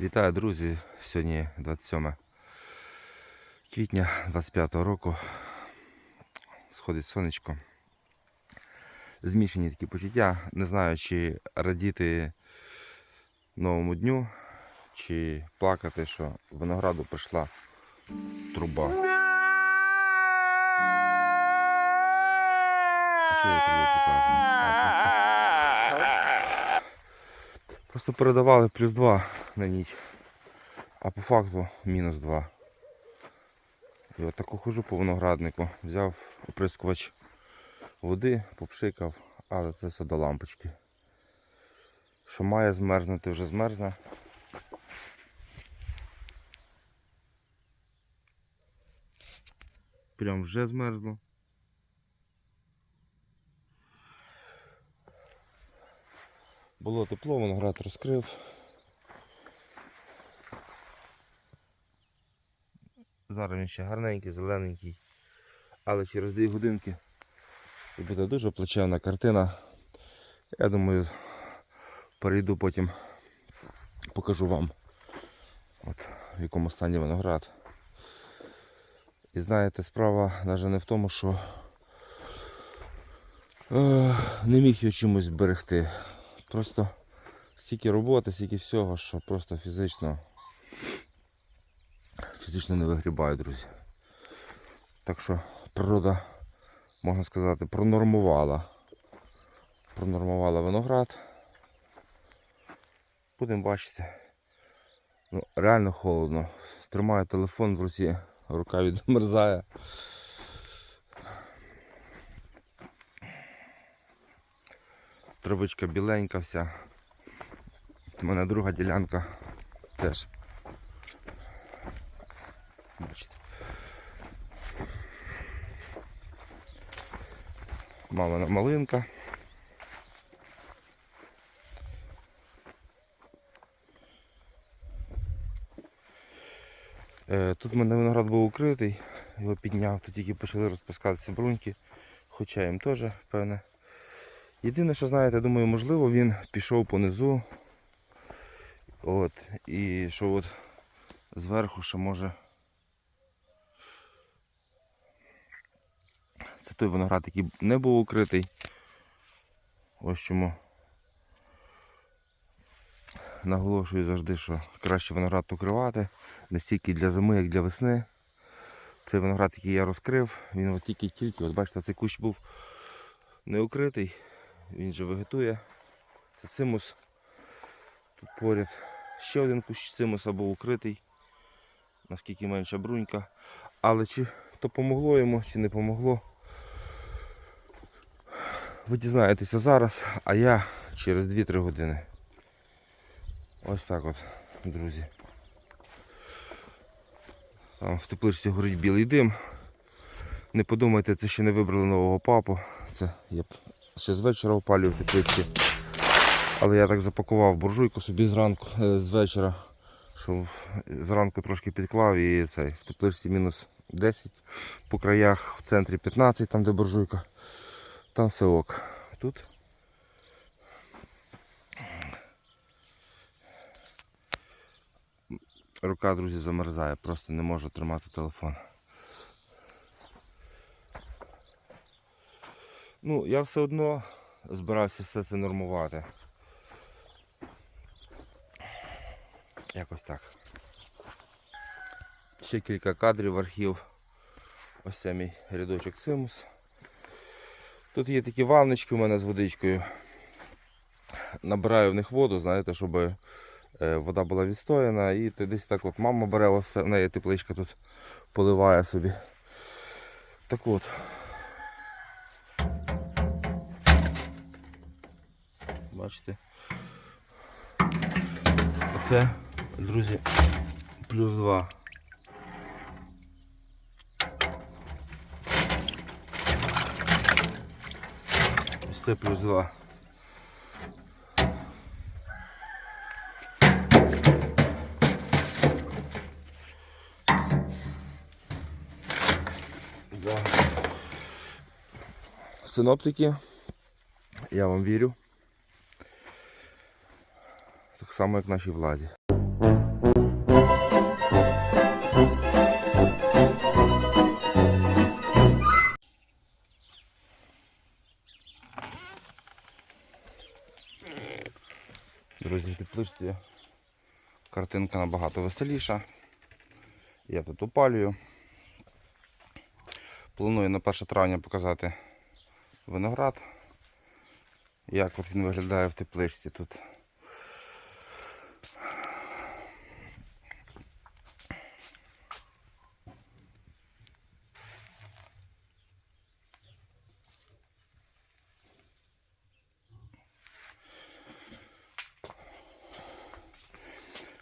Вітаю, друзі! Сьогодні 27 квітня 25 року. Сходить сонечко. Змішані такі почуття. Не знаю, чи радіти новому дню, чи плакати, що винограду пішла труба. А я трубу показую? Просто передавали плюс 2 на ніч. А по факту мінус 2. І от таку хожу по винограднику. Взяв оприскувач води, попшикав, але це все до лампочки. Що має змерзнути, вже змерзне. Прям вже змерзло. Було тепло, виноград розкрив. Зараз він ще гарненький, зелененький. Але через 2 годинки буде дуже плачевна картина. Я думаю, перейду потім, покажу вам, от, в якому стані виноград. І знаєте, справа навіть не в тому, що е, не міг його чимось зберегти. Просто стільки роботи, стільки всього, що просто фізично фізично не вигрібаю, друзі. Так що природа, можна сказати, пронормувала. Пронормувала виноград. Будемо бачити. Ну, реально холодно. Тримаю телефон в руці, рука відмерзає. Травичка біленька вся. У мене друга ділянка теж. Бачите. Мамина малинка. Е, Тут в мене виноград був укритий, його підняв, тут тільки почали розпускатися бруньки, хоча їм теж певне. Єдине, що знаєте, думаю, можливо, він пішов понизу. От, і що от зверху ще може. Це той виноград, який не був укритий. Ось чому. Наголошую завжди, що краще виноград укривати. Не стільки для зими, як для весни. Цей виноград, який я розкрив, він тільки-тільки, от бачите, цей кущ був не укритий, він же вегетує. Це цимус. Тут поряд ще один кущ цимуса був укритий. Наскільки менша брунька. Але чи то помогло йому, чи не помогло, ви дізнаєтеся зараз, а я через 2-3 години. Ось так от, друзі. Там в тепличці горить білий дим. Не подумайте, це ще не вибрали нового папу. Це я ще з вечора опалюю в тепличці. Але я так запакував буржуйку собі зранку, е, з вечора, що зранку трошки підклав і цей, в тепличці мінус 10, по краях в центрі 15, там де буржуйка. Там все ок. Тут рука, друзі, замерзає, просто не можу тримати телефон. Ну, я все одно збирався все це нормувати. Якось так. Ще кілька кадрів архів. Ось це мій рядочок цимус. Тут є такі ванночки у мене з водичкою. Набираю в них воду, знаєте, щоб е, вода була відстояна. І десь так от мама бере, в неї тепличка тут поливає собі. Так от. Бачите? Оце, друзі, плюс два. Ось це плюс два. Синоптики, я вам вірю само як нашій владі. Друзі, тепличці картинка набагато веселіша. Я тут опалюю. Планую на 1 травня показати виноград, як от він виглядає в тепличці тут.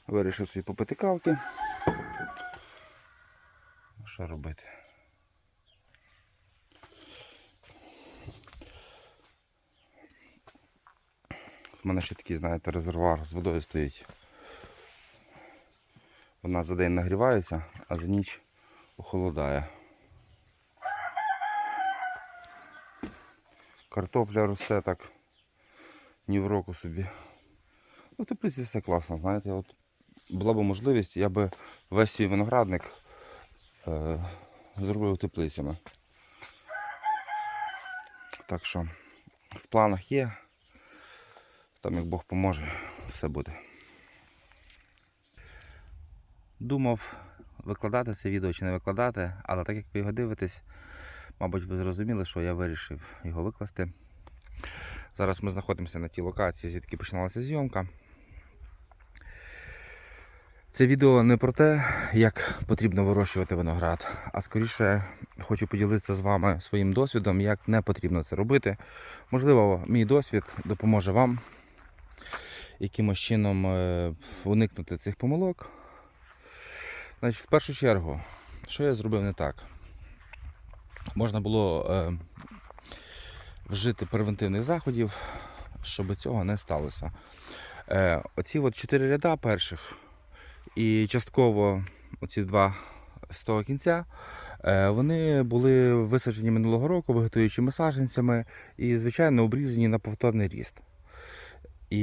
Вирішив собі попити кавки. Що робити? У мене ще такий, знаєте, резервуар з водою стоїть. Вона за день нагрівається, а за ніч охолодає. Картопля росте так ні в року собі. Ну, теплиці все класно, знаєте. От була б можливість, я би весь свій виноградник е, зробив теплицями. Так що в планах є. Там як Бог поможе, все буде. Думав викладати це відео чи не викладати, але так як ви його дивитесь, мабуть, ви зрозуміли, що я вирішив його викласти. Зараз ми знаходимося на тій локації, звідки починалася зйомка. Це відео не про те, як потрібно вирощувати виноград, а скоріше хочу поділитися з вами своїм досвідом, як не потрібно це робити. Можливо, мій досвід допоможе вам якимось чином е, уникнути цих помилок. Значить, в першу чергу, що я зробив не так? Можна було е, вжити превентивних заходів, щоб цього не сталося. Е, оці от чотири ряда перших і частково оці два з того кінця, е, вони були висаджені минулого року вегетуючими саджанцями і, звичайно, обрізані на повторний ріст. І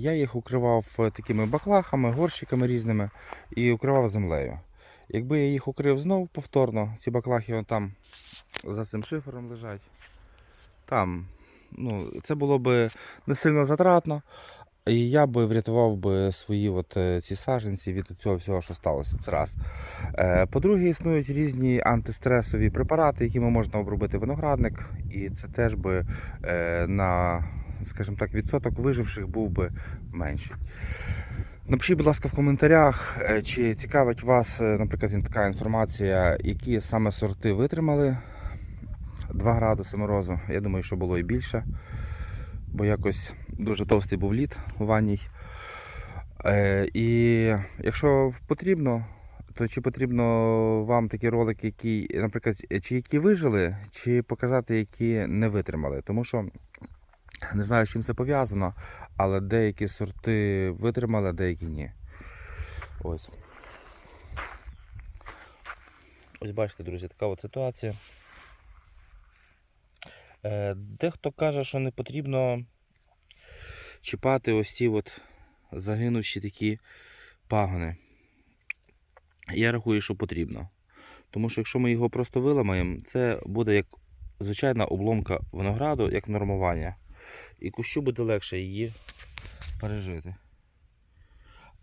я їх укривав такими баклахами, горщиками різними і укривав землею. Якби я їх укрив знов повторно, ці баклахи вон там за цим шифером лежать. Там, ну, це було б не сильно затратно. І я би врятував би свої от, е, ці саджанці від цього всього, що сталося. Це раз. Е, По-друге, існують різні антистресові препарати, якими можна обробити виноградник, і це теж би е, на, скажімо так, відсоток виживших був би менший. Напишіть, будь ласка, в коментарях, чи цікавить вас, наприклад, така інформація, які саме сорти витримали 2 градуси морозу. Я думаю, що було і більше, бо якось дуже товстий був лід у ванній. Е, і якщо потрібно, то чи потрібно вам такі ролики, які, наприклад, чи які вижили, чи показати, які не витримали. Тому що не знаю, з чим це пов'язано, але деякі сорти витримали, а деякі ні. Ось. Ось бачите, друзі, така от ситуація. Е, Дехто каже, що не потрібно чіпати ось ці от загинувші такі пагони. Я рахую, що потрібно. Тому що якщо ми його просто виламаємо, це буде як звичайна обломка винограду, як нормування. І кущу буде легше її пережити.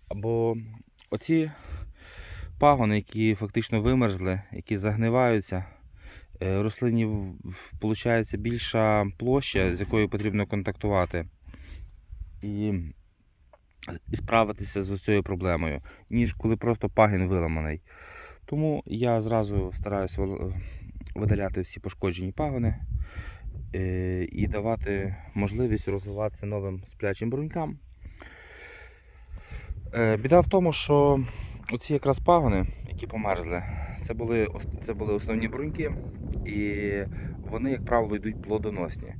Або оці пагони, які фактично вимерзли, які загниваються, рослині виходить більша площа, з якою потрібно контактувати. І, і справитися з цією проблемою, ніж коли просто пагін виламаний. Тому я зразу стараюся видаляти всі пошкоджені пагони е, і давати можливість розвиватися новим сплячим брунькам. Е, Біда в тому, що оці якраз пагони, які померзли, це були, це були основні бруньки, і вони, як правило, йдуть плодоносні.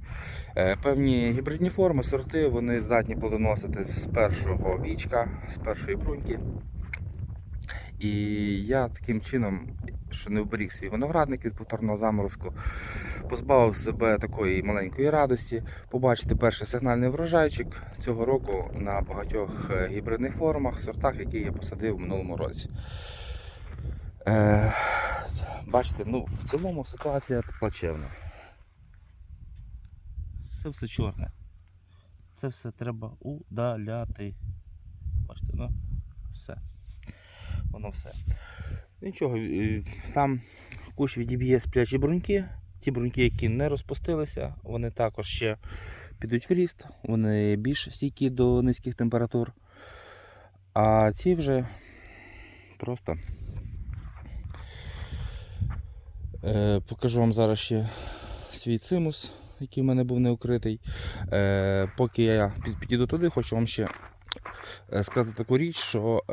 Е, Певні гібридні форми, сорти, вони здатні плодоносити з першого вічка, з першої бруньки. І я таким чином, що не вберіг свій виноградник від повторного заморозку, позбавив себе такої маленької радості побачити перший сигнальний врожайчик цього року на багатьох е, гібридних формах, сортах, які я посадив в минулому році. Е, бачите, ну, в цілому ситуація плачевна. Це все чорне. Це все треба удаляти. Бачите, ну, все. Воно все. Нічого, е, там кущ відіб'є сплячі бруньки. Ті бруньки, які не розпустилися, вони також ще підуть в ріст, вони більш стійкі до низьких температур. А ці вже просто. Е, покажу вам зараз ще свій цимус, який в мене був не укритий. Е, поки я під- підійду туди, хочу вам ще е, сказати таку річ, що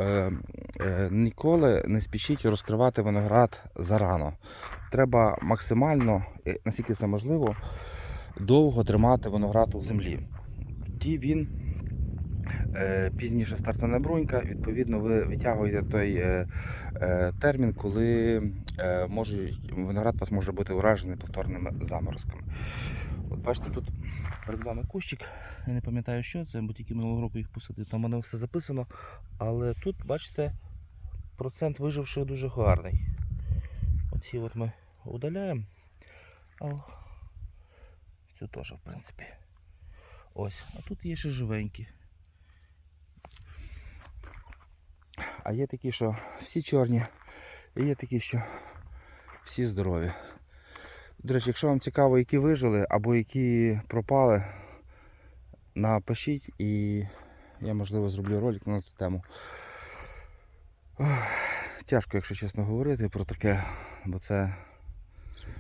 ніколи не спішіть розкривати виноград зарано. Треба максимально, наскільки це можливо, довго тримати виноград у землі. Тоді він пізніше стартане брунька, відповідно, ви витягуєте той е, е, термін, коли е, може, виноград вас може бути уражений повторними заморозками. От бачите, тут перед вами кущик. Я не пам'ятаю, що це, бо тільки минулого року їх посадив. Там воно все записано. Але тут, бачите, процент виживших дуже гарний. Оці от ми удаляємо. А цю теж, в принципі. Ось, а тут є ще живенькі. А є такі, що всі чорні, і є такі, що всі здорові. До речі, якщо вам цікаво, які вижили або які пропали, напишіть і я можливо зроблю ролик на цю тему. Тяжко, якщо чесно говорити про таке, бо це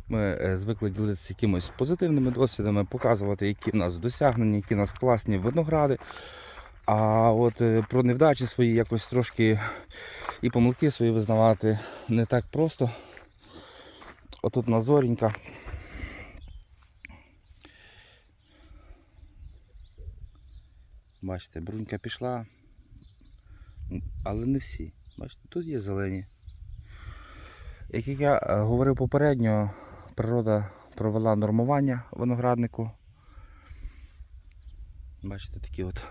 ми е, звикли ділитися якимось позитивними досвідами, показувати, які в нас досягнення, які в нас класні виногради. А от е, про невдачі свої якось трошки і помилки свої визнавати не так просто. Отут назорінька. Бачите, брунька пішла, але не всі. Бачите, тут є зелені. Як я е, говорив попередньо, природа провела нормування винограднику. Бачите, такі от.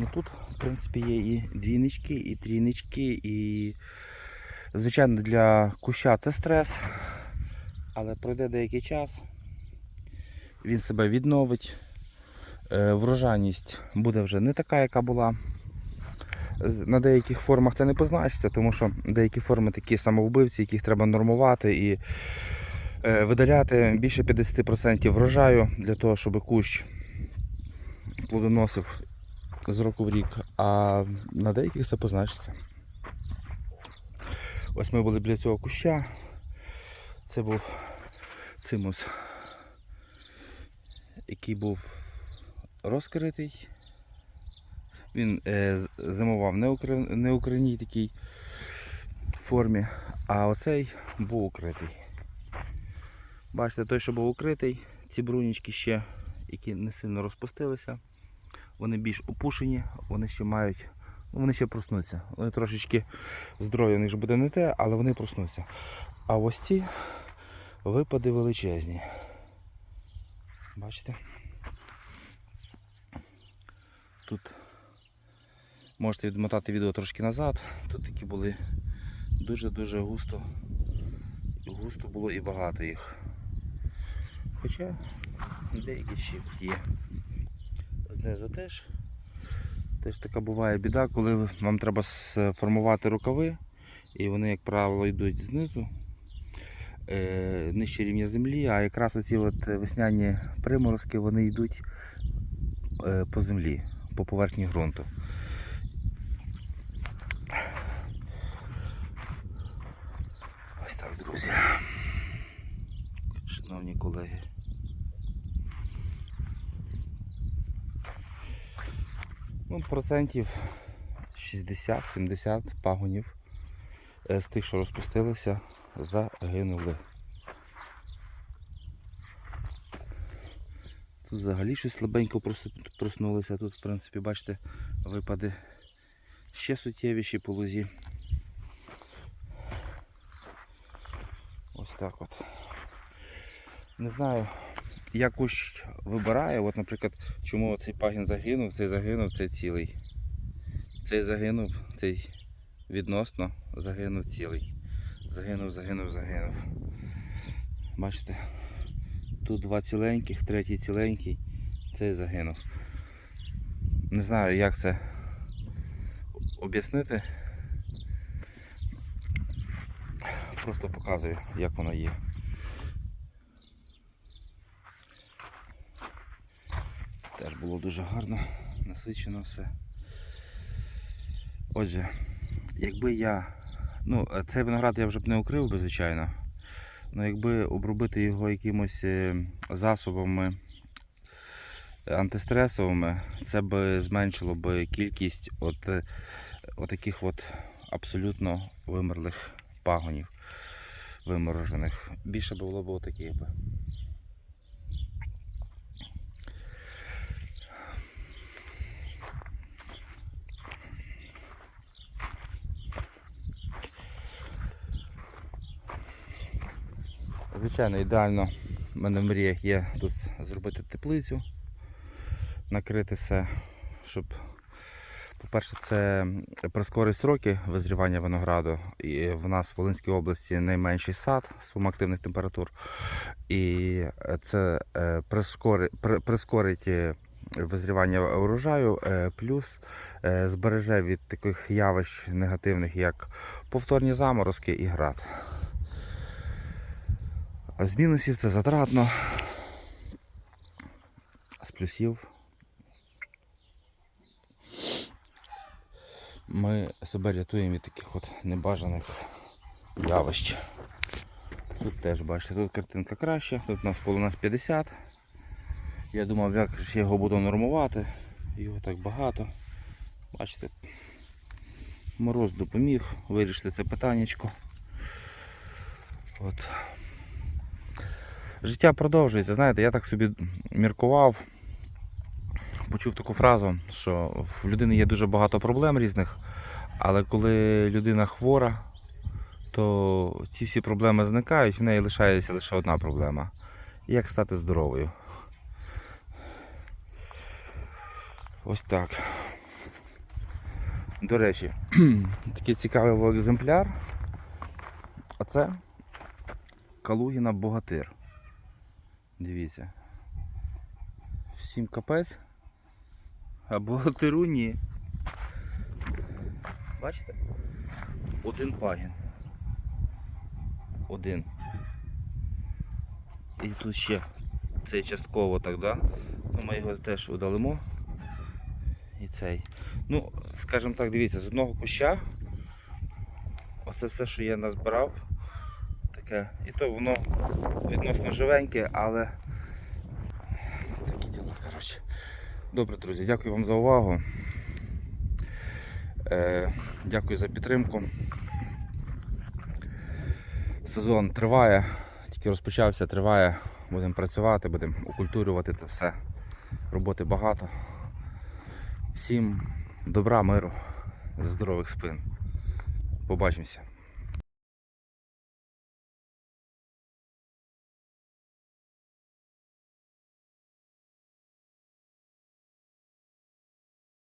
Ну тут, в принципі, є і двійнички, і трійнички, і, звичайно, для куща це стрес, але пройде деякий час, він себе відновить, е, врожайність буде вже не така, яка була. На деяких формах це не позначиться, тому що деякі форми такі самовбивці, яких треба нормувати і е, видаляти більше 50% врожаю для того, щоб кущ плодоносив з року в рік, а на деяких це позначиться. Ось ми були біля цього куща. Це був цимус, який був розкритий. Він е, зимував не у кри- не у такій формі, а оцей був укритий. Бачите, той, що був укритий, ці брунічки ще, які не сильно розпустилися, вони більш опушені, вони ще мають, ну, вони ще проснуться. Вони трошечки здоров'я у них буде не те, але вони проснуться. А ось ці випади величезні. Бачите? Тут можете відмотати відео трошки назад. Тут такі були дуже-дуже густо. Густо було і багато їх. Хоча деякі ще є. Знизу теж. Теж така буває біда, коли вам треба сформувати рукави, і вони, як правило, йдуть знизу, е, нижче рівня землі, а якраз оці от весняні приморозки вони йдуть е, по землі, по поверхні ґрунту. Ось так, друзі. Шановні колеги. Ну, процентів 60-70 пагонів е, з тих, що розпустилися, загинули. Тут взагалі щось слабенько проснулося. Тут, в принципі, бачите, випади ще суттєвіші по лузі. Ось так от. Не знаю, я кущ вибираю. От, наприклад, чому цей пагін загинув, цей загинув, цей цілий. Цей загинув, цей відносно загинув цілий. Загинув, загинув, загинув. Бачите? Тут два ціленьких, третій ціленький, цей загинув. Не знаю, як це об'яснити. Просто показую, як воно є. Теж було дуже гарно, насичено все. Отже, якби я. Ну, цей виноград я вже б не укрив би, звичайно. Ну, якби обробити його якимось е, засобами антистресовими, це би зменшило би кількість от, е, отаких от абсолютно вимерлих пагонів, виморожених. Більше було б отаких би. Звичайно, ідеально в мене в мріях є тут зробити теплицю, накрити все, щоб, по-перше, це прискорить сроки визрівання винограду. І в нас в Волинській області найменший сад сум активних температур. І це е, прискорить визрівання урожаю, е, плюс е, збереже від таких явищ негативних, як повторні заморозки і град. А з мінусів це затратно. З плюсів ми себе рятуємо від таких от небажаних явищ. Тут теж бачите, тут картинка краща, тут у нас полу нас 50. Я думав, як ж його буду нормувати. Його так багато. Бачите, мороз допоміг вирішити це питаннячко. От. Життя продовжується. Знаєте, я так собі міркував, почув таку фразу, що в людини є дуже багато проблем різних, але коли людина хвора, то ці всі проблеми зникають, в неї лишається лише одна проблема. Як стати здоровою. Ось так. До речі, такий цікавий екземпляр. Оце Калугіна Богатир. Дивіться. Всім капець. А богатиру ні. Бачите? Один пагін. Один. І тут ще цей частково так, да? Ну, ми його теж удалимо. І цей. Ну, скажімо так, дивіться, з одного куща. Оце все, що я назбирав. Таке. І то воно відносно живеньке, але такі діла, коротше. Добре, друзі, дякую вам за увагу. Е, дякую за підтримку. Сезон триває, тільки розпочався, триває. Будемо працювати, будемо окультурювати це все. Роботи багато. Всім добра, миру, здорових спин. Побачимося.